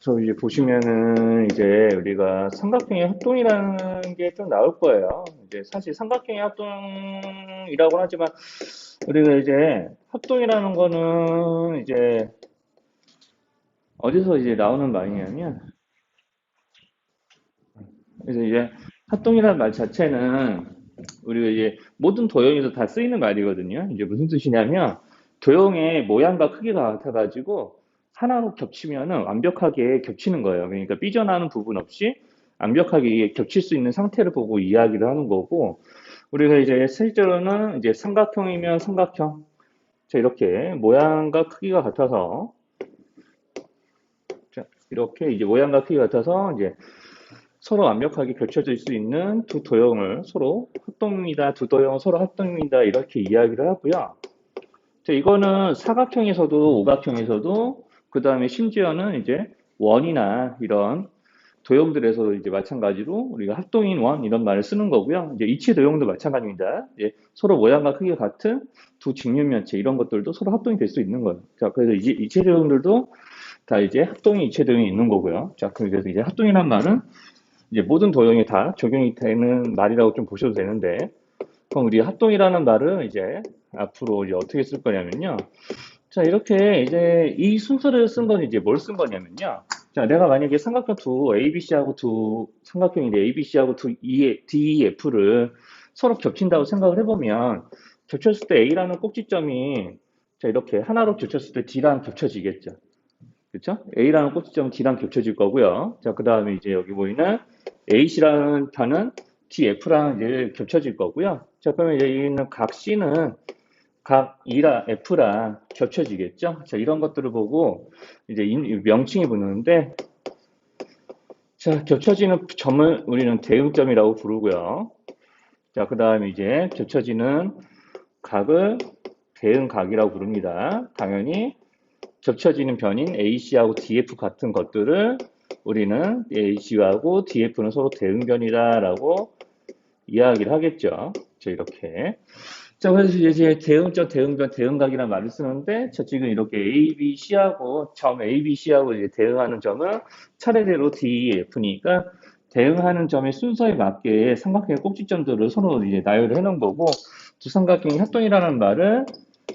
저 이제 보시면은 이제 우리가 삼각형의 합동이라는 게 좀 나올 거예요. 이제 사실 삼각형의 합동이라고 하지만 우리가 이제 합동이라는 거는 이제 어디서 이제 나오는 말이냐면 그래서 이제 합동이라는 말 자체는 우리가 이제 모든 도형에서 다 쓰이는 말이거든요. 이제 무슨 뜻이냐면 도형의 모양과 크기가 같아가지고 하나로 겹치면은 완벽하게 겹치는 거예요. 그러니까 삐져나오는 부분 없이 완벽하게 겹칠 수 있는 상태를 보고 이야기를 하는 거고, 우리가 이제 실제로는 이제 삼각형이면 삼각형. 자, 이렇게 모양과 크기가 같아서, 자, 이렇게 이제 모양과 크기가 같아서 이제 서로 완벽하게 겹쳐질 수 있는 두 도형을 서로 합동입니다. 두 도형은 서로 합동입니다. 이렇게 이야기를 하고요. 자, 이거는 사각형에서도 오각형에서도 그 다음에 심지어는 이제 원이나 이런 도형들에서도 이제 마찬가지로 우리가 합동인 원 이런 말을 쓰는 거고요. 이제 이체 도형도 마찬가지입니다. 이제 서로 모양과 크기가 같은 두 직면면체 이런 것들도 서로 합동이 될 수 있는 거예요. 자, 그래서 이제 이체 도형들도 다 이제 합동이 이체 도형이 있는 거고요. 자, 그래서 이제 합동이란 말은 이제 모든 도형에 다 적용이 되는 말이라고 좀 보셔도 되는데, 그럼 우리 합동이라는 말은 이제 앞으로 이제 어떻게 쓸 거냐면요. 자, 이렇게 이제 이 순서를 쓴 건 이제 뭘 쓴 거냐면요. 자, 내가 만약에 삼각형 두 ABC하고 두 삼각형인데 ABC하고 두 E, DEF를 서로 겹친다고 생각을 해보면 겹쳤을 때 A라는 꼭지점이 자, 이렇게 하나로 겹쳤을 때 D랑 겹쳐지겠죠. 그렇죠? A라는 꼭지점은 D랑 겹쳐질 거고요. 자, 그 다음에 이제 여기 보이는 AC라는 편은 DF랑 이제 겹쳐질 거고요. 자, 그러면 여기 있는 각 C는 각 E랑 F랑 겹쳐지겠죠? 자, 이런 것들을 보고 이제 인- 명칭이 붙는데, 자, 겹쳐지는 점을 우리는 대응점이라고 부르고요. 자, 그 다음에 이제 겹쳐지는 각을 대응각이라고 부릅니다. 당연히 겹쳐지는 변인 AC하고 DF 같은 것들을 우리는 AC하고 DF는 서로 대응변이다라고 이야기를 하겠죠. 자, 이렇게. 자, 그래서 이제 대응점, 대응변, 대응각이라는 말을 쓰는데, 저 지금 이렇게 A, B, C하고, 점 A, B, C하고 이제 대응하는 점은 차례대로 D, F니까 대응하는 점의 순서에 맞게 삼각형의 꼭지점들을 서로 이제 나열을 해놓은 거고, 두 삼각형의 합동이라는 말을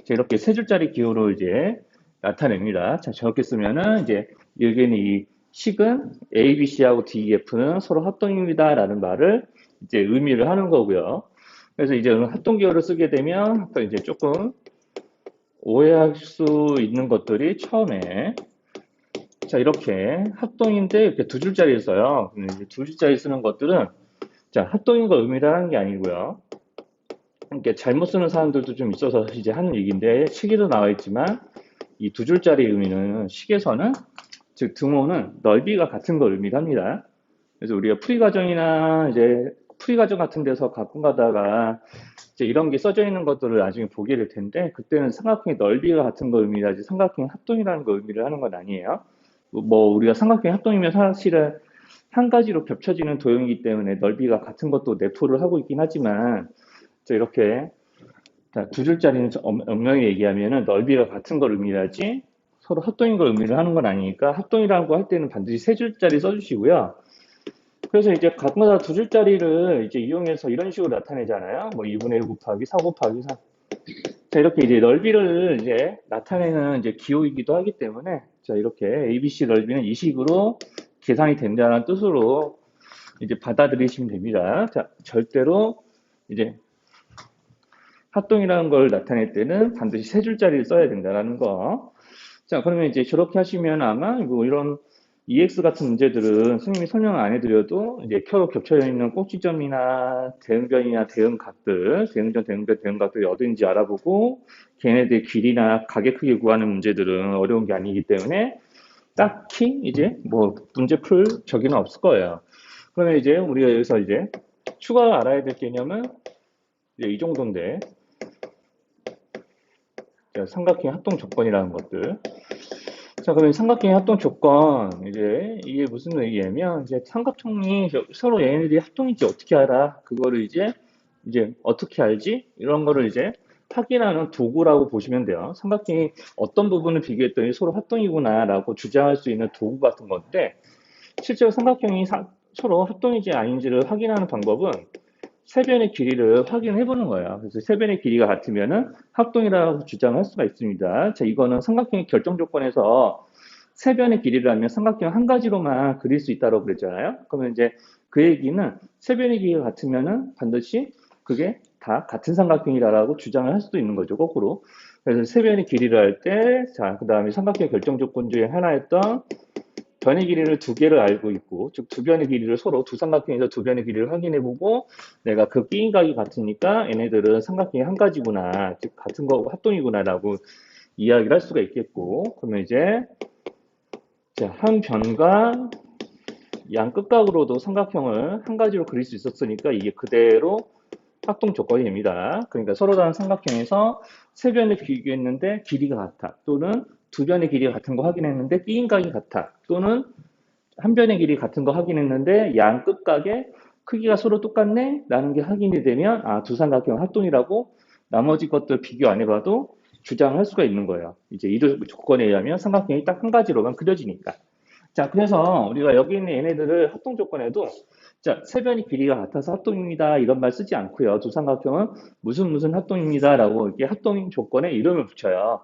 이렇게 세 줄짜리 기호로 이제 나타냅니다. 자, 저렇게 쓰면은 이제 여기는 이 식은 A, B, C하고 D, F는 서로 합동입니다라는 말을 이제 의미를 하는 거고요. 그래서 이제 합동 기호를 쓰게 되면 또 이제 조금 오해할 수 있는 것들이 처음에 자 이렇게 합동인데 이렇게 두 줄짜리 써요. 두 줄짜리 쓰는 것들은 자 합동인 걸 의미를 하는 게 아니고요. 이렇게 잘못 쓰는 사람들도 좀 있어서 이제 하는 얘기인데 식에도 나와 있지만 이 두 줄짜리 의미는 식에서는 즉 등호는 넓이가 같은 걸 의미를 합니다. 그래서 우리가 풀이 과정이나 이제 풀이 과정 같은 데서 가끔 가다가 이제 이런 게 써져 있는 것들을 나중에 보게 될 텐데 그때는 삼각형의 넓이가 같은 걸 의미를 하지 삼각형의 합동이라는 걸 의미를 하는 건 아니에요. 뭐 우리가 삼각형의 합동이면 사실은 한 가지로 겹쳐지는 도형이기 때문에 넓이가 같은 것도 내포를 하고 있긴 하지만 자, 이렇게 자, 두 줄짜리는 엄명히 얘기하면은 넓이가 같은 걸 의미하지 서로 합동인 걸 의미를 하는 건 아니니까 합동이라고 할 때는 반드시 세 줄짜리 써주시고요. 그래서 이제 가끔가다 두 줄짜리를 이제 이용해서 이런 식으로 나타내잖아요. 뭐 2분의 1 곱하기 4 곱하기 3. 자, 이렇게 이제 넓이를 이제 나타내는 이제 기호이기도 하기 때문에 자, 이렇게 ABC 넓이는 이 식으로 계산이 된다는 뜻으로 이제 받아들이시면 됩니다. 자, 절대로 이제 합동이라는 걸 나타낼 때는 반드시 세 줄짜리를 써야 된다는 거. 자, 그러면 이제 저렇게 하시면 아마 뭐 이런 EX 같은 문제들은 선생님이 설명 안 해드려도 이제 켜로 겹쳐 있는 꼭지점이나 대응변이나 대응각들, 대응점, 대응변, 대응각들이 어딘지 알아보고 걔네들 길이나 각의 크기 구하는 문제들은 어려운 게 아니기 때문에 딱히 이제 뭐 문제 풀 적이는 없을 거예요. 그러면 이제 우리가 여기서 이제 추가 알아야 될 개념은 이제 이 정도인데 자, 삼각형 합동 조건이라는 것들. 자, 그러면 삼각형의 합동 조건, 이제, 이게 무슨 얘기냐면, 이제 삼각형이 서로 얘네들이 합동인지 어떻게 알아? 그거를 이제, 이제 어떻게 알지? 이런 거를 이제 확인하는 도구라고 보시면 돼요. 삼각형이 어떤 부분을 비교했더니 서로 합동이구나라고 주장할 수 있는 도구 같은 건데 실제로 삼각형이 사- 서로 합동인지 아닌지를 확인하는 방법은 세변의 길이를 확인해 보는 거예요. 그래서 세변의 길이가 같으면은 합동이라고 주장할 수가 있습니다. 자, 이거는 삼각형의 결정 조건에서 세변의 길이라면 삼각형 한 가지로만 그릴 수 있다고 그랬잖아요. 그러면 이제 그 얘기는 세변의 길이가 같으면은 반드시 그게 다 같은 삼각형이라고 주장을 할 수도 있는 거죠. 거꾸로. 그래서 세변의 길이를 할 때, 자, 그 다음에 삼각형 결정 조건 중에 하나였던 변의 길이를 두 개를 알고 있고, 즉 두 변의 길이를 서로 두 삼각형에서 두 변의 길이를 확인해 보고, 내가 그 끼인각이 같으니까 얘네들은 삼각형이 한 가지구나, 즉 같은 거 합동이구나라고 이야기를 할 수가 있겠고, 그러면 이제 자, 한 변과 양 끝각으로도 삼각형을 한 가지로 그릴 수 있었으니까 이게 그대로 합동 조건이 됩니다. 그러니까 서로 다른 삼각형에서 세 변을 비교했는데 길이가 같아. 또는 두 변의 길이가 같은 거 확인했는데 삐인각이 같아. 또는 한 변의 길이 같은 거 확인했는데 양 끝각의 크기가 서로 똑같네? 라는 게 확인이 되면 아, 두 삼각형 합동이라고 나머지 것들 비교 안 해봐도 주장할 수가 있는 거예요. 이제 이 조건에 의하면 삼각형이 딱 한 가지로만 그려지니까. 자, 그래서 우리가 여기 있는 얘네들을 합동 조건에도 자, 세 변이 길이가 같아서 합동입니다. 이런 말 쓰지 않고요. 두 삼각형은 무슨 무슨 합동입니다. 라고 이렇게 합동 조건에 이름을 붙여요.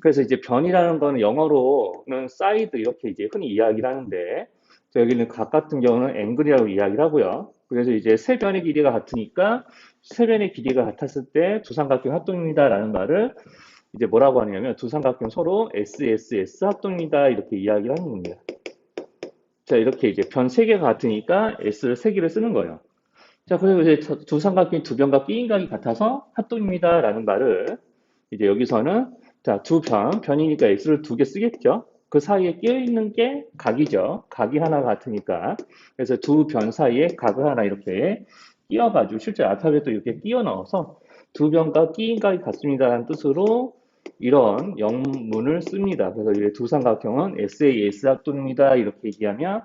그래서 이제 변이라는 거는 영어로는 사이드 이렇게 이제 흔히 이야기를 하는데 자, 여기는 각 같은 경우는 앵글이라고 이야기를 하고요. 그래서 이제 세 변의 길이가 같으니까 세 변의 길이가 같았을 때 두 삼각형 합동입니다라는 말을 이제 뭐라고 하냐면 두 삼각형 서로 SSS 합동입니다 이렇게 이야기를 하는 겁니다. 자 이렇게 이제 변 세 개가 같으니까 S를 세 개를 쓰는 거예요. 자 그리고 이제 두 삼각형이 두 변과 B인각이 같아서 합동입니다라는 말을 이제 여기서는 자두 변, 변이니까 S를 두 개 쓰겠죠. 그 사이에 끼어 있는 게 각이죠. 각이 하나 같으니까. 그래서 두 변 사이에 각을 하나 이렇게 끼워가지고 실제 알파벳도 이렇게 끼워 넣어서 두 변과 끼인 각이 같습니다라는 뜻으로 이런 영문을 씁니다. 그래서 이제 두 삼각형은 SAS 합동입니다. 이렇게 얘기하면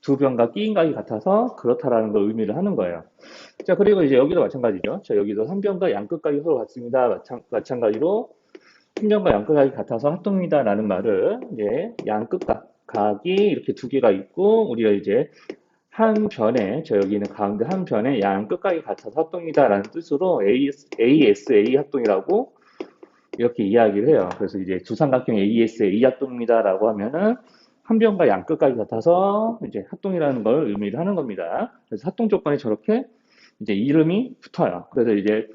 두 변과 끼인 각이 같아서 그렇다라는 걸 의미를 하는 거예요. 자, 그리고 이제 여기도 마찬가지죠. 자, 여기도 한 변과 양 끝각이 서로 같습니다. 마찬, 마찬가지로 한 변과 양 끝각이 같아서 합동입니다라는 말을 이제 양 끝각, 각이 이렇게 두 개가 있고 우리가 이제 한 변에 저 여기는 가운데 한 변에 양 끝각이 같아서 합동이다라는 뜻으로 AS, ASA 합동이라고 이렇게 이야기를 해요. 그래서 이제 두삼각형 ASA 합동입니다라고 하면은 한 변과 양 끝각이 같아서 이제 합동이라는 걸 의미를 하는 겁니다. 그래서 합동 조건에 저렇게 이제 이름이 붙어요. 그래서 이제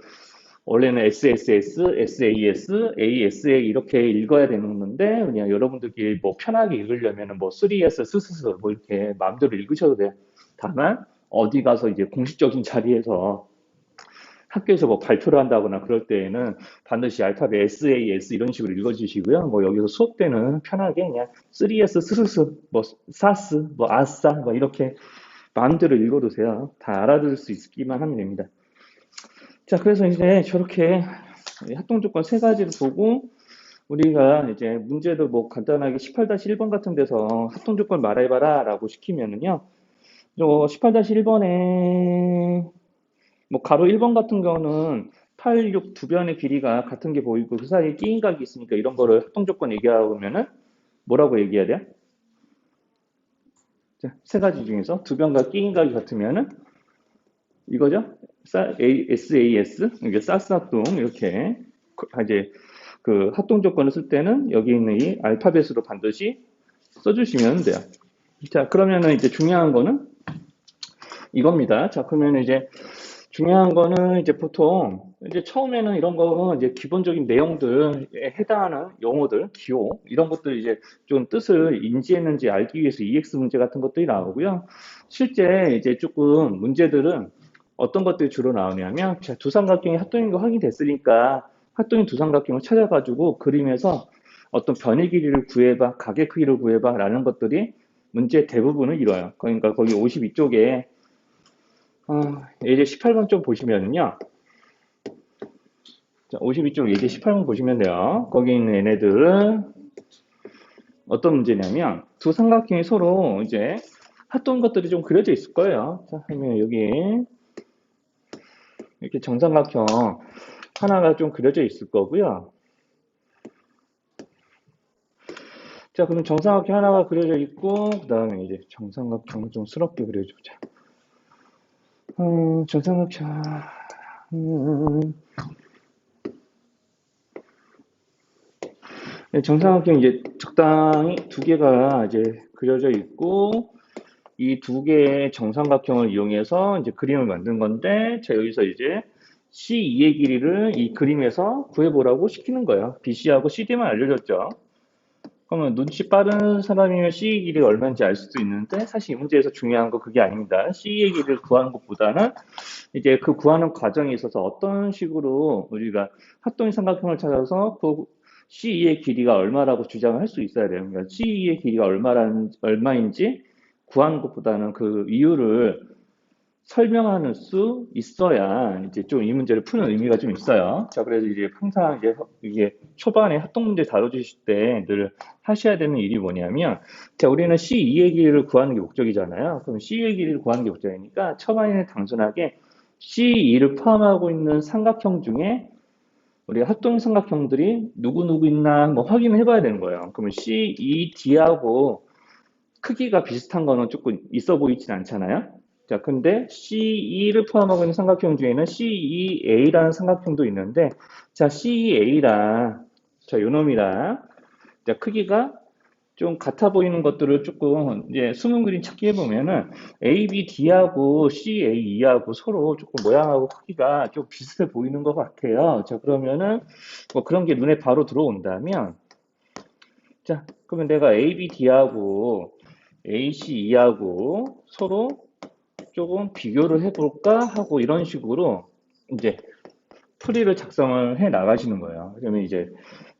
원래는 SSS, SAS, ASA 이렇게 읽어야 되는 건데 그냥 여러분들끼리 뭐 편하게 읽으려면 뭐 3S, 스스스 뭐 이렇게 마음대로 읽으셔도 돼요. 다만 어디 가서 이제 공식적인 자리에서 학교에서 뭐 발표를 한다거나 그럴 때에는 반드시 알파벳 SAS 이런 식으로 읽어주시고요. 뭐 여기서 수업 때는 편하게 그냥 3S, 스스스, 뭐 사스, 뭐 아싸 뭐 이렇게 마음대로 읽어도 돼요. 다 알아들을 수 있기만 하면 됩니다. 자, 그래서 이제 저렇게 합동 조건 세 가지를 보고 우리가 이제 문제도 뭐 간단하게 18-1번 같은 데서 합동 조건 말해봐라 라고 시키면은요. 저 18-1번에 뭐 가로 1번 같은 경우는 8, 6 두 변의 길이가 같은 게 보이고 그 사이에 끼인각이 있으니까 이런 거를 합동 조건 얘기하면은 뭐라고 얘기해야 돼요? 자, 세 가지 중에서 두 변과 끼인각이 같으면은 이거죠? SAS, 이게 사스 합동 이렇게 이제 그 합동 조건을 쓸 때는 여기 있는 이 알파벳으로 반드시 써주시면 돼요. 자, 그러면은 이제 중요한 거는 이겁니다. 자, 그러면 이제 중요한 거는 이제 보통 이제 처음에는 이런 거는 이제 기본적인 내용들에 해당하는 용어들, 기호 이런 것들 이제 좀 뜻을 인지했는지 알기 위해서 EX 문제 같은 것들이 나오고요. 실제 이제 조금 문제들은 어떤 것들이 주로 나오냐면 자, 두 삼각형이 합동인 거 확인됐으니까 합동인 두 삼각형을 찾아가지고 그림에서 어떤 변의 길이를 구해봐, 각의 크기를 구해봐 라는 것들이 문제 대부분을 이뤄요. 그러니까 거기 52쪽에 어, 예제 18번 좀 보시면은요. 자, 52쪽 예제 18번 보시면 돼요. 거기 있는 얘네들은 어떤 문제냐면 두 삼각형이 서로 이제 합동 것들이 좀 그려져 있을 거예요. 자, 그러면 여기 이렇게 정삼각형 하나가 좀 그려져 있을 거고요. 자, 그럼 정삼각형 하나가 그려져 있고, 그 다음에 이제 정삼각형을 좀 스럽게 그려주자. 음, 정삼각형, 음, 네, 정삼각형 이제 적당히 두 개가 이제 그려져 있고, 이 두 개의 정삼각형을 이용해서 이제 그림을 만든 건데, 자, 여기서 이제 C2의 길이를 이 그림에서 구해보라고 시키는 거예요. BC하고 CD만 알려줬죠. 그러면 눈치 빠른 사람이면 C의 길이가 얼마인지 알 수도 있는데, 사실 이 문제에서 중요한 거 그게 아닙니다. C의 길이를 구하는 것보다는 이제 그 구하는 과정에 있어서 어떤 식으로 우리가 합동의 삼각형을 찾아서 그 C2의 길이가 얼마라고 주장을 할 수 있어야 돼요. 그러니까 C2의 길이가 얼마라는, 얼마인지 구하는 것보다는 그 이유를 설명하는 수 있어야 이제 좀 이 문제를 푸는 의미가 좀 있어요. 자, 그래서 이제 항상 이제 이게 초반에 합동 문제 다뤄주실 때 늘 하셔야 되는 일이 뭐냐면, 자, 우리는 C2의 길이를 구하는 게 목적이잖아요. 그럼 C2의 길이를 구하는 게 목적이니까 초반에는 단순하게 C2를 포함하고 있는 삼각형 중에 우리가 합동 삼각형들이 누구누구 있나 한번 확인을 해봐야 되는 거예요. 그러면 C2D하고 크기가 비슷한 거는 조금 있어 보이진 않잖아요. 자, 근데 C2를 포함하고 있는 삼각형 중에는 C2A라는 삼각형도 있는데, 자, C2A랑, 자, 요 놈이랑, 자, 크기가 좀 같아 보이는 것들을 조금 이제 숨은 그림 찾기 해보면은 ABD하고 CAE하고 서로 조금 모양하고 크기가 좀 비슷해 보이는 것 같아요. 자, 그러면은 뭐 그런 게 눈에 바로 들어온다면, 자, 그러면 내가 ABD하고 ACE하고 서로 조금 비교를 해볼까 하고 이런 식으로 이제 풀이를 작성을 해 나가시는 거예요. 그러면 이제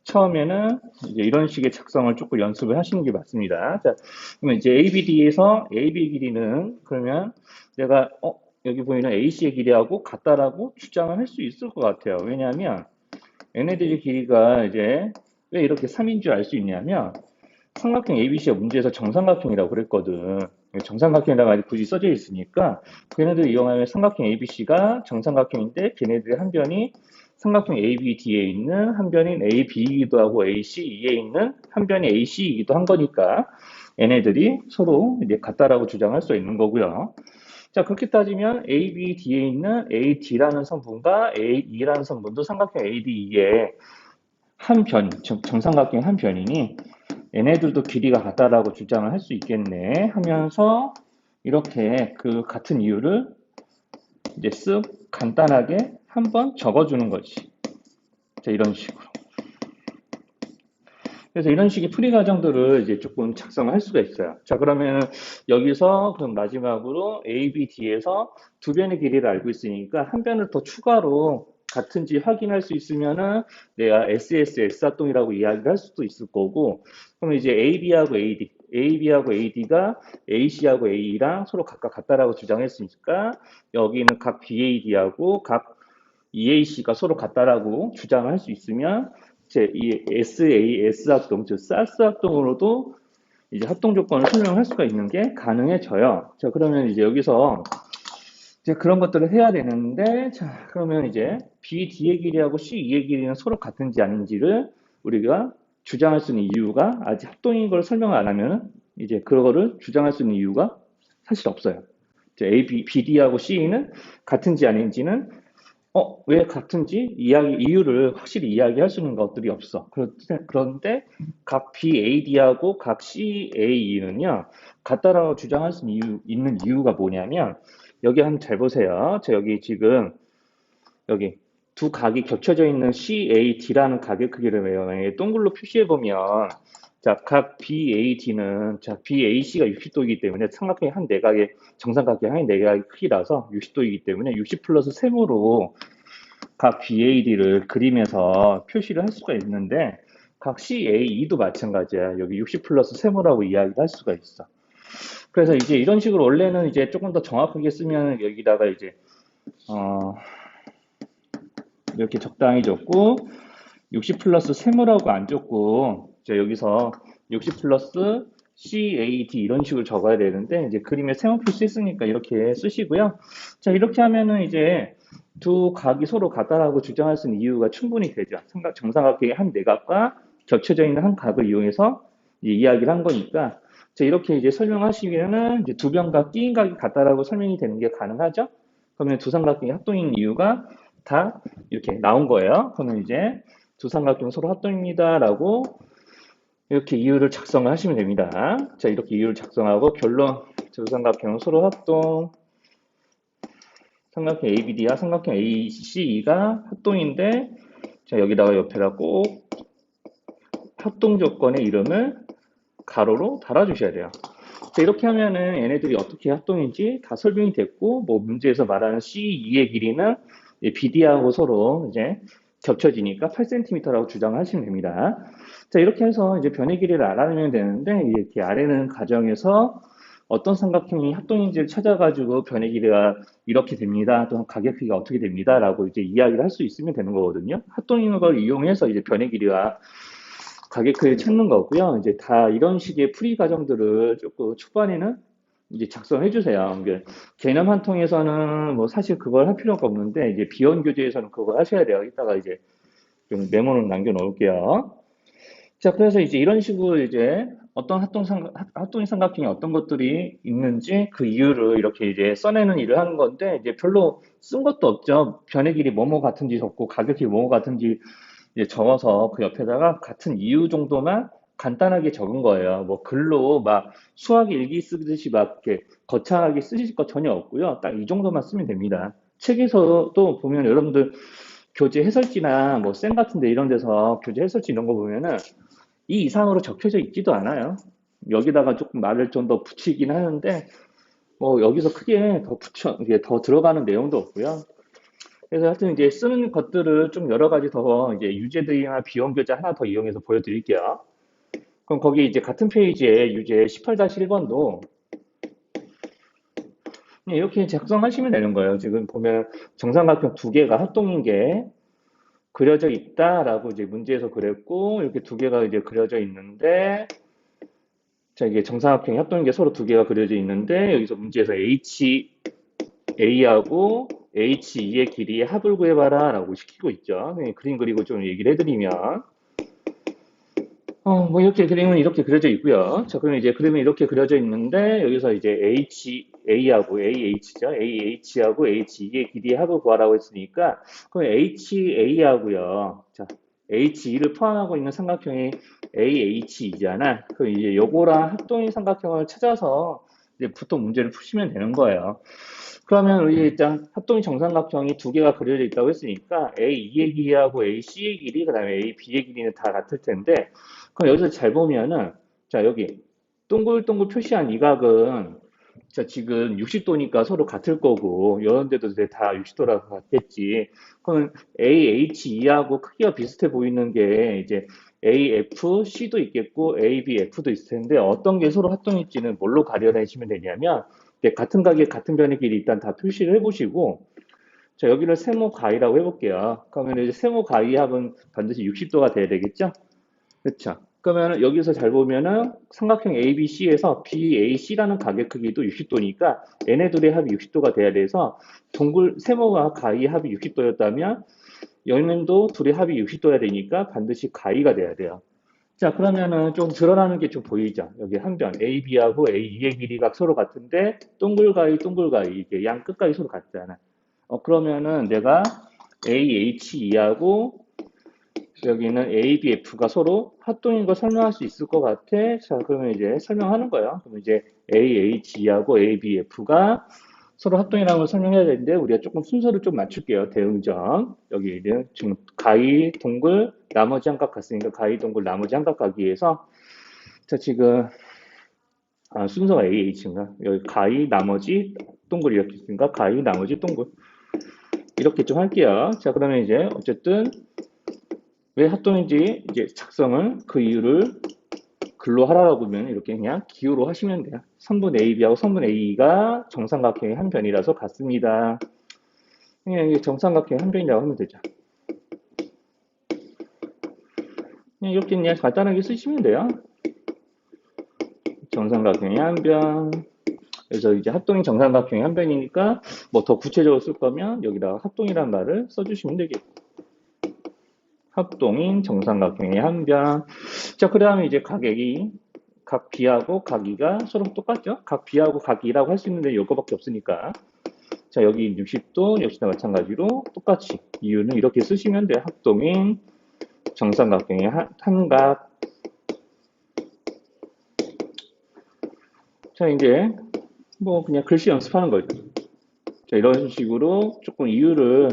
처음에는 이제 이런 식의 작성을 조금 연습을 하시는 게 맞습니다. 자, 그러면 이제 ABD에서 AB 길이는 그러면 내가 어, 여기 보이는 AC의 길이하고 같다라고 주장을 할 수 있을 것 같아요. 왜냐하면 얘네들의 길이가 이제 왜 이렇게 3인 줄 알 수 있냐면 삼각형 ABC가 문제에서 정삼각형이라고 그랬거든. 정삼각형이라고 아직 굳이 써져 있으니까 걔네들 이용하면 삼각형 ABC가 정삼각형인데 걔네들의 한 변이 삼각형 ABD에 있는 한 변인 AB이기도 하고 ACE에 있는 한 변이 AC이기도 한 거니까 얘네들이 서로 이제 같다라고 주장할 수 있는 거고요. 자, 그렇게 따지면 ABD에 있는 AD라는 성분과 AE라는 성분도 삼각형 ADE의 한 변, 정- 정삼각형 한 변이니 얘네들도 길이가 같다라고 주장을 할 수 있겠네 하면서 이렇게 그 같은 이유를 이제 쓱 간단하게 한번 적어주는 거지. 자, 이런 식으로. 그래서 이런 식의 풀이 과정들을 이제 조금 작성을 할 수가 있어요. 자, 그러면 여기서 그럼 마지막으로 A, B, D에서 두 변의 길이를 알고 있으니까 한 변을 더 추가로 같은지 확인할 수 있으면은 내가 SS, S합동이라고 이야기를 할 수도 있을 거고, 그러면 이제 AB하고 AD, AB하고 AD가 AC하고 AE랑 서로 각각 같다라고 주장했으니까 여기는 각 BAD하고 각 EAC가 서로 같다라고 주장을 할수 있으면 제 이 SAS 합동, 즉 SAS 합동으로도 이제 합동 조건을 설명할 수가 있는 게 가능해져요. 자, 그러면 이제 여기서 이제 그런 것들을 해야 되는데, 자, 그러면 이제 BD의 길이하고 CE의 길이는 서로 같은지 아닌지를 우리가 주장할 수 있는 이유가 아직 합동인 걸 설명을 안 하면 이제 그거를 주장할 수 있는 이유가 사실 없어요. 이제 A, B, BD하고 CE는 같은지 아닌지는 어, 왜 같은지 이야기, 이유를 확실히 이야기할 수 있는 것들이 없어. 그런데 각 BAD하고 각 CAE는요, 같다라고 주장할 수 있는, 이유, 있는 이유가 뭐냐면, 여기 한번 잘 보세요. 저 여기 지금, 여기 두 각이 겹쳐져 있는 CAD라는 각의 크기를 만약에 동글로 표시해 보면, 자, 각 BAD는, 자, BAC가 60도이기 때문에 삼각형의 한 내각의, 정삼각형의 한 내각의 크기라서 60도이기 때문에 60 플러스 셈으로 각 BAD를 그림에서 표시를 할 수가 있는데, 각 CAE도 마찬가지야. 여기 60 플러스 셈으라고 이야기를 할 수가 있어. 그래서 이제 이런 식으로 원래는 이제 조금 더 정확하게 쓰면 여기다가 이제, 어, 이렇게 적당히 줬고, 60 플러스 세모라고 안 줬고, 이제 여기서 60 플러스 CAD 이런 식으로 적어야 되는데 이제 그림에 세모표 쓰으니까 이렇게 쓰시고요. 자 이렇게 하면은 이제 두 각이 서로 같다라고 주장할 수 있는 이유가 충분히 되죠. 삼각 정사각형의 한 내각과 겹쳐져 있는 한 각을 이용해서 이 이야기를 한 거니까 자 이렇게 이제 설명하시면은 이제 두 변각 끼인 각이 같다라고 설명이 되는 게 가능하죠. 그러면 두 삼각형이 합동인 이유가 다 이렇게 나온 거예요. 그러면 이제 두 삼각형 서로 합동입니다라고 이렇게 이유를 작성을 하시면 됩니다. 자, 이렇게 이유를 작성하고 결론 두 삼각형 서로 합동 삼각형 ABD와 삼각형 ACE가 합동인데 자, 여기다가 옆에다 꼭 합동 조건의 이름을 가로로 달아주셔야 돼요. 자, 이렇게 하면은 얘네들이 어떻게 합동인지 다 설명이 됐고, 뭐 문제에서 말하는 C2의 길이는 BD하고 서로 이제 겹쳐지니까 8cm라고 주장하시면 됩니다. 자, 이렇게 해서 이제 변의 길이를 알아내면 되는데, 이렇게 아래는 가정에서 어떤 삼각형이 합동인지를 찾아가지고 변의 길이가 이렇게 됩니다. 또는 가격 크기가 어떻게 됩니다. 라고 이제 이야기를 할 수 있으면 되는 거거든요. 합동인 걸 이용해서 이제 변의 길이가 가격 크기를 찾는 거고요. 이제 다 이런 식의 풀이 과정들을 조금 초반에는 이제 작성해 주세요. 개념 한 통에서는 뭐 사실 그걸 할 필요가 없는데 이제 비원 교재에서는 그걸 하셔야 돼요. 이따가 이제 좀 메모는 남겨 놓을게요. 자, 그래서 이제 이런 식으로 이제 어떤 합동 삼 합동의 삼각형이 어떤 것들이 있는지 그 이유를 이렇게 이제 써내는 일을 하는 건데 이제 별로 쓴 것도 없죠. 변의 길이 뭐뭐 같은지 적고 가격이 뭐뭐 같은지 이제 적어서 그 옆에다가 같은 이유 정도만 간단하게 적은 거예요. 뭐 글로 막 수학 일기 쓰듯이 막 이렇게 거창하게 쓰실 거 전혀 없고요. 딱 이 정도만 쓰면 됩니다. 책에서도 보면 여러분들 교재 해설지나 뭐 쌤 같은데 이런 데서 교재 해설지 이런 거 보면은 이 이상으로 적혀져 있지도 않아요. 여기다가 조금 말을 좀 더 붙이긴 하는데 뭐 여기서 크게 더 붙여 이게 더 들어가는 내용도 없고요. 그래서 하여튼 이제 쓰는 것들을 좀 여러 가지 더 이제 유제들이나 비원 교재 하나 더 이용해서 보여드릴게요. 그럼 거기 이제 같은 페이지에 유제 18-1번도 이렇게 작성하시면 되는 거예요. 지금 보면 정삼각형 두 개가 합동인 게 그려져 있다라고 이제 문제에서 그랬고 이렇게 두 개가 이제 그려져 있는데 자 이게 정삼각형이 합동인 게 서로 두 개가 그려져 있는데 여기서 문제에서 H A하고 H2의 길이의 합을 구해봐라 라고 시키고 있죠. 네, 그림 그리고 좀 얘기를 해드리면 어, 뭐 이렇게 그림은 이렇게 그려져 있고요. 자, 그러면 이제 그림은 이렇게 그려져 있는데 여기서 이제 H, A하고 AH죠. AH하고 H2의 길이의 합을 구하라고 했으니까 그럼 HA하고요. 자, H2를 포함하고 있는 삼각형이 AH이잖아. 그럼 이제 요거랑 합동인 삼각형을 찾아서 이제 보통 문제를 푸시면 되는 거예요. 그러면 우리 일단 합동이 정삼각형이 두 개가 그려져 있다고 했으니까 A2의 길이하고 AC의 길이, 그 다음에 AB의 길이는 다 같을 텐데, 그럼 여기서 잘 보면은, 자, 여기 동글동글 표시한 이 각은, 자, 지금 60도니까 서로 같을 거고, 이런 데도 다 60도라고 같겠지. 그럼 AHE하고 크기가 비슷해 보이는 게 이제 AFC도 있겠고, ABF도 있을 텐데, 어떤 게 서로 합동일지는 뭘로 가려내시면 되냐면, 네, 같은 가게 같은 변의 길이 일단 다 표시를 해보시고 자 여기를 세모 가이라고 해볼게요. 그러면 이제 세모 가이 합은 반드시 60도가 돼야 되겠죠? 그렇죠. 그러면 여기서 잘 보면은 삼각형 ABC에서 BAC라는 가격 크기도 60도니까 얘네들의 합이 60도가 돼야 돼서 동글 세모와 가이 합이 60도였다면 여기는도 둘의 합이 60도야 되니까 반드시 가이가 돼야 돼요. 자, 그러면은 좀 드러나는 게 좀 보이죠? 여기 한 변, AB하고 A2의 길이가 서로 같은데, 동글가위, 동글가위, 이게 양 끝가위 서로 같잖아. 어, 그러면은 내가 AHE하고 여기는 ABF가 서로 합동인 걸 설명할 수 있을 것 같아. 자, 그러면 이제 설명하는 거예요. 그럼 이제 AHE하고 ABF가 서로 합동이라는 걸 설명해야 되는데 우리가 조금 순서를 좀 맞출게요. 대응점. 여기 지금 가위, 동글, 나머지 한각 갔으니까 가위, 동글, 나머지 한각 가기 위해서 자 지금 아, 순서가 AH인가? 여기 가위, 나머지, 동글 이렇게 있으니까 가위, 나머지, 동글 이렇게 좀 할게요. 자 그러면 이제 어쨌든 왜 합동인지 이제 작성을 그 이유를 글로 하라고 하면 이렇게 그냥 기호로 하시면 돼요. 선분 AB하고 선분 A가 정삼각형의 한 변이라서 같습니다. 그냥 이게 정삼각형의 한 변이라고 하면 되죠. 그냥 이렇게 그냥 간단하게 쓰시면 돼요. 정삼각형의 한 변. 그래서 이제 합동인 정삼각형의 한 변이니까 뭐 더 구체적으로 쓸 거면 여기다가 합동이란 말을 써주시면 되겠고. 합동인 정삼각형의 한 변. 자, 그 다음에 이제 가격이 각 B하고 각 E가 서로 똑같죠? 각 B하고 각 E라고 할 수 있는데 이거밖에 없으니까. 자, 여기 60도 역시나 마찬가지로 똑같이 이유는 이렇게 쓰시면 돼요. 합동인 정삼각형의 한- 한각. 자, 이제 뭐 그냥 글씨 연습하는 거죠. 자, 이런 식으로 조금 이유를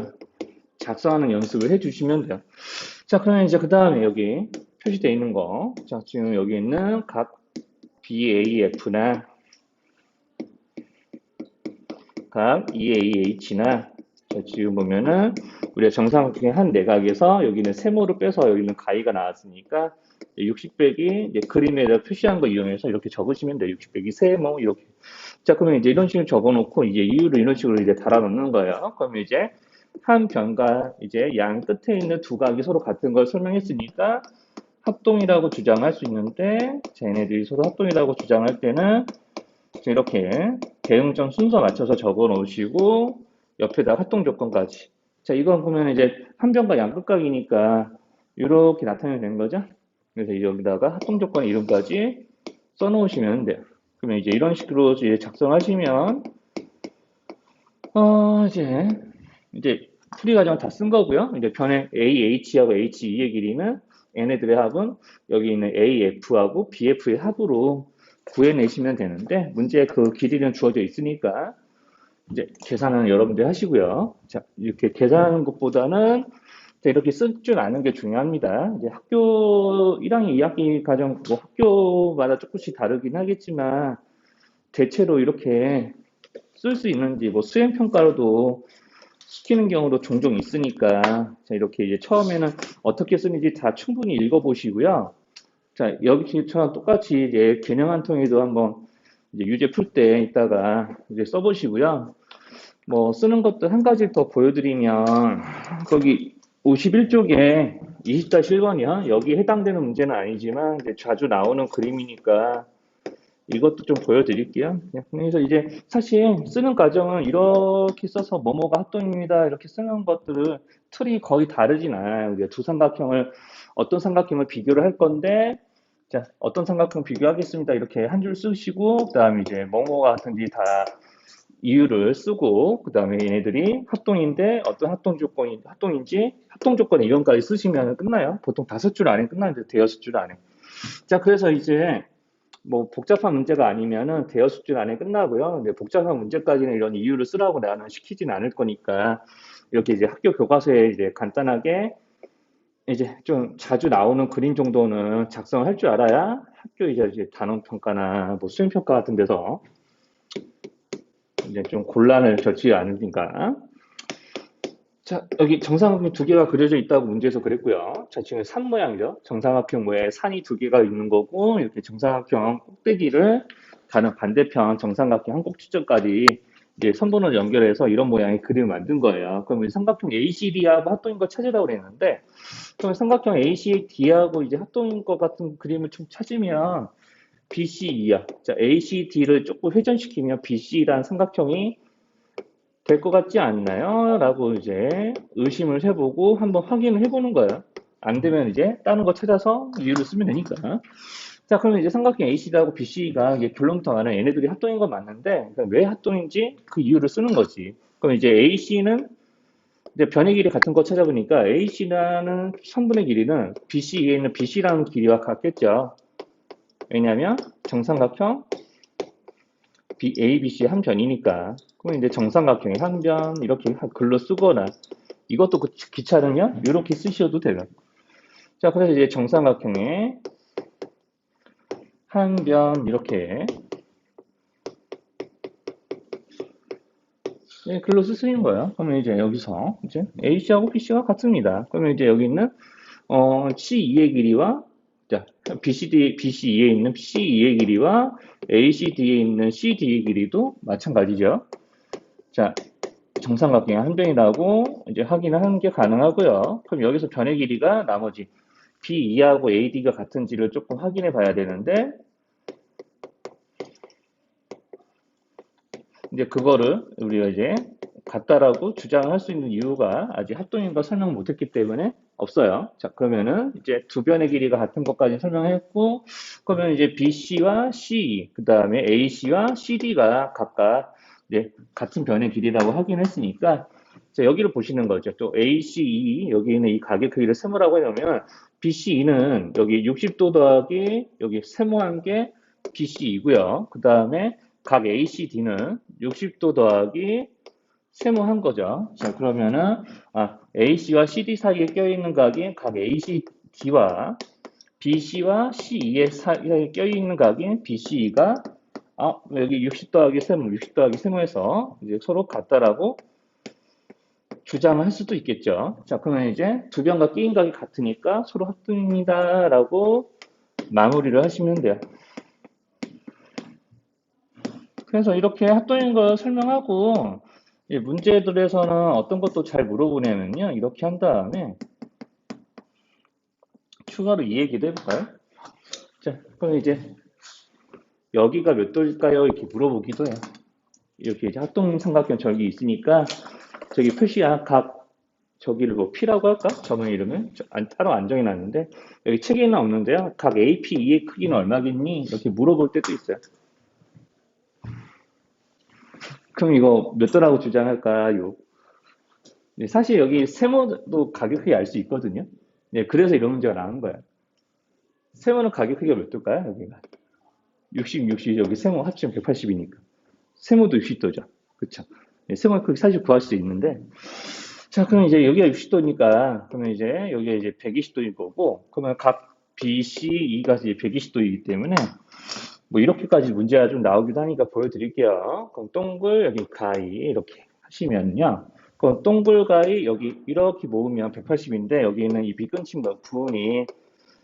작성하는 연습을 해주시면 돼요. 자, 그러면 이제 그 다음에 여기 표시되어 있는 거. 자, 지금 여기 있는 각 BAF나 각 EAH나 자, 지금 보면은 우리가 정상적인 한 내각에서 여기는 세모를 빼서 여기는 가위가 나왔으니까 60 빼기 이제 그림에다 표시한 거 이용해서 이렇게 적으시면 돼요. 60 빼기 세모 이렇게. 자, 그러면 이제 이런 식으로 적어놓고 이제 이유를 이런 식으로 이제 달아놓는 거예요. 그러면 이제 한 변과 이제 양 끝에 있는 두 각이 서로 같은 걸 설명했으니까 합동이라고 주장할 수 있는데 쟤네들이 서로 합동이라고 주장할 때는 자, 이렇게 대응점 순서 맞춰서 적어 놓으시고 옆에다 합동 조건까지. 자 이건 보면 이제 한 변과 양 끝각이니까 이렇게 나타내면 되는 거죠? 그래서 여기다가 합동 조건 이름까지 써 놓으시면 돼요. 그러면 이제 이런 식으로 이제 작성하시면 어 이제 이제 풀이 과정 다 쓴 거고요 이제 변의 AH하고 HE의 길이는 얘네들의 합은 여기 있는 AF하고 BF의 합으로 구해내시면 되는데 문제에 그 길이는 주어져 있으니까 이제 계산은 여러분들 하시고요. 자, 이렇게 계산하는 것보다는 자, 이렇게 쓸 줄 아는 게 중요합니다. 이제 학교 1학년 2학기 과정 뭐 학교마다 조금씩 다르긴 하겠지만 대체로 이렇게 쓸 수 있는지 뭐 수행 평가로도 시키는 경우도 종종 있으니까 자, 이렇게 이제 처음에는 어떻게 쓰는지 다 충분히 읽어보시고요. 자, 여기처럼 똑같이 이제 개념 한 통에도 한번 이제 유제 풀 때 이따가 이제 써보시고요. 뭐 쓰는 것도 한 가지 더 보여드리면 거기 51쪽에 20-1번이요. 여기 해당되는 문제는 아니지만 이제 자주 나오는 그림이니까 이것도 좀 보여드릴게요. 그래서 이제 사실 쓰는 과정은 이렇게 써서 뭐뭐가 합동입니다. 이렇게 쓰는 것들은 틀이 거의 다르진 않아요. 이제 두 삼각형을 어떤 삼각형을 비교를 할 건데 자 어떤 삼각형 비교하겠습니다. 이렇게 한 줄 쓰시고 그다음에 이제 뭐뭐가 같은지 다 이유를 쓰고 그 다음에 얘네들이 합동인데 어떤 합동 조건이 합동인지 합동 조건 이론까지 쓰시면 끝나요. 보통 다섯 줄 안에 끝나는데 대여섯 줄 안에. 자 그래서 이제 뭐 복잡한 문제가 아니면은 대여섯 줄 안에 끝나고요. 근데 복잡한 문제까지는 이런 이유를 쓰라고 나는 시키진 않을 거니까 이렇게 이제 학교 교과서에 이제 간단하게 이제 좀 자주 나오는 그림 정도는 작성을 할 줄 알아야 학교 이제 단원 평가나 뭐 수행 평가 같은 데서 이제 좀 곤란을 겪지 않으니까. 자, 여기 정삼각형 두 개가 그려져 있다고 문제에서 그랬고요. 자, 지금 산 모양이죠. 정삼각형 모에 산이 두 개가 있는 거고, 이렇게 정삼각형 꼭대기를 다른 반대편 정삼각형 한 꼭지점까지 이제 선분을 연결해서 이런 모양의 그림을 만든 거예요. 그러면 삼각형 ACD하고 합동인 걸 찾으라고 그랬는데, 그럼 삼각형 ACD하고 이제 합동인 것 같은 그림을 좀 찾으면 BCE야. 자, ACD를 조금 회전시키면 BC라는 삼각형이 될 것 같지 않나요? 라고 이제 의심을 해보고 한번 확인을 해보는 거예요. 안 되면 이제 다른 거 찾아서 이유를 쓰면 되니까. 자, 그러면 이제 삼각형 AC하고 BC가 이게 결론부터는 얘네들이 합동인 건 맞는데, 그러니까 왜 합동인지 그 이유를 쓰는 거지. 그럼 이제 AC는 이제 변의 길이 같은 거 찾아보니까 AC라는 선분의 길이는 BC에 있는 BC라는 길이와 같겠죠. 왜냐하면 정삼각형 ABC 한 변이니까. 그럼 이제 정삼각형의 한 변 이렇게 글로 쓰거나 이것도 그 귀찮으면 이렇게 쓰셔도 돼요. 자, 그래서 이제 정삼각형의 한 변 이렇게 네, 글로 쓰시는 거예요. 그러면 이제 여기서 이제 AC하고 BC가 같습니다. 그러면 이제 여기 있는 어, C2의 길이와 자, BCD, BCE에 있는 CE의 길이와 ACD에 있는 CD의 길이도 마찬가지죠. 자, 정삼각형의 한 변이라고 이제 확인하는 게 가능하고요. 그럼 여기서 변의 길이가 나머지 BE하고 AD가 같은지를 조금 확인해 봐야 되는데 이제 그거를 우리가 이제 같다라고 주장할 수 있는 이유가 아직 합동인과 설명 못했기 때문에 없어요. 자, 그러면은 이제 두 변의 길이가 같은 것까지 설명했고, 그러면 이제 BC와 CE, 그 다음에 AC와 CD가 각각 이제 같은 변의 길이라고 확인했으니까, 자, 여기를 보시는 거죠. 또 ACE, 여기 있는 이 가격 크기를 세모라고 하려면, BCE는 여기 60도 더하기 여기 세모한 게 BC이고요. 그 다음에 각 ACD는 60도 더하기 세모한 거죠. 자, 그러면은, 아, AC와 CD 사이에 껴있는 각이 각 ACD와 BC와 CE의 사이에 껴있는 각인 BCE가 아, 여기 60 더하기 세모, 60 더하기 세모에서 이제 서로 같다라고 주장을 할 수도 있겠죠. 자, 그러면 이제 두 변과 끼인 각이 같으니까 서로 합동입니다라고 마무리를 하시면 돼요. 그래서 이렇게 합동인 걸 설명하고 이 문제들에서는 어떤 것도 잘 물어보냐면요. 이렇게 한 다음에 추가로 이 얘기도 해볼까요? 자, 그럼 이제 여기가 몇 도일까요? 이렇게 물어보기도 해요. 이렇게 이제 합동 삼각형 절기 있으니까 저기 표시야 각 저기를 뭐 P라고 할까? 저- 안- 따로 안 정해놨는데 여기 책에는 없는데요. 각 APE의 크기는 얼마겠니? 이렇게 물어볼 때도 있어요. 그럼 이거 몇 도라고 주장할까요? 네, 사실 여기 세모도 가격 크기 알 수 있거든요. 네, 그래서 이런 문제가 나온 거예요. 세모는 가격 크기가 몇 도일까요? 여기가 60, 60 여기 세모 합치면 180이니까 세모도 60도죠. 그쵸? 네, 세모 크기 사실 구할 수 있는데 자 그럼 이제 여기가 60도니까 그러면 이제 여기가 이제 120도일 거고 그러면 각 B, C, E가 이제 120도이기 때문에 뭐 이렇게까지 문제가 좀 나오기도 하니까 보여드릴게요. 그럼 동글 여기 가위 이렇게 하시면요. 그럼 동글 가위 여기 이렇게 모으면 180인데 여기 있는 이 비근친 부분이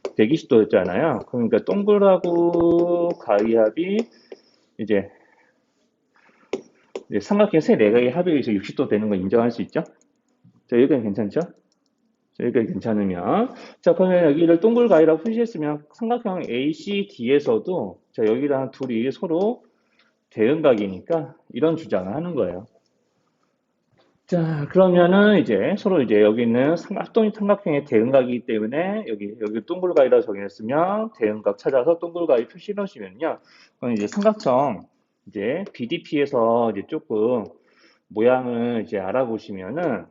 120도였잖아요. 그러니까 동글하고 가위합이 이제 삼각형 세 내각의 합이 이제 60도 되는 거 인정할 수 있죠? 자, 여기까지 괜찮죠? 자, 여기까지 괜찮으면 자, 그러면 여기를 동글 가위라고 표시했으면 삼각형 ACD에서도 자, 여기랑 둘이 서로 대응각이니까 이런 주장을 하는 거예요. 자, 그러면은 이제 서로 이제 여기 있는 삼- 합동이 삼각형의 대응각이기 때문에 여기 여기 동글가위라고 정했으면 대응각 찾아서 동글가위 표시 넣으시면요. 그럼 이제 삼각형 이제 BDP에서 이제 조금 모양을 이제 알아보시면은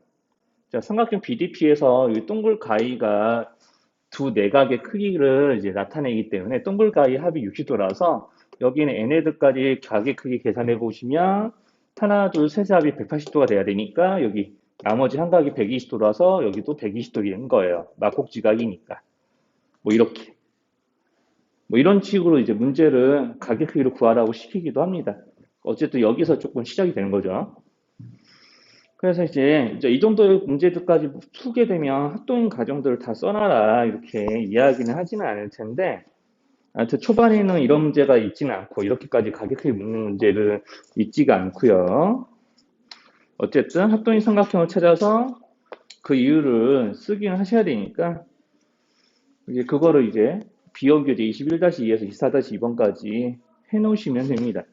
자, 삼각형 BDP에서 이 동글가위가 두 내각의 크기를 이제 나타내기 때문에 동글가위 합이 60도라서 여기는 n헤드까지 각의 크기 계산해 보시면 하나, 둘, 셋의 합이 180도가 돼야 되니까 여기 나머지 한 각이 120도라서 여기도 120도 되는 거예요. 마곡지각이니까. 뭐 이렇게. 뭐 이런 식으로 이제 문제를 가격 크기로 구하라고 시키기도 합니다. 어쨌든 여기서 조금 시작이 되는 거죠. 그래서 이제, 이제 이 정도의 문제들까지 풀게 되면 합동인 과정들을 다 써놔라 이렇게 이야기는 하지는 않을 텐데 아무튼 초반에는 이런 문제가 있지는 않고 이렇게까지 가격하게 묻는 문제를 있지가 않고요. 어쨌든 합동인 삼각형을 찾아서 그 이유를 쓰긴 하셔야 되니까 이제 그거를 이제 비교교재 21-2에서 24-2번까지 해놓으시면 됩니다.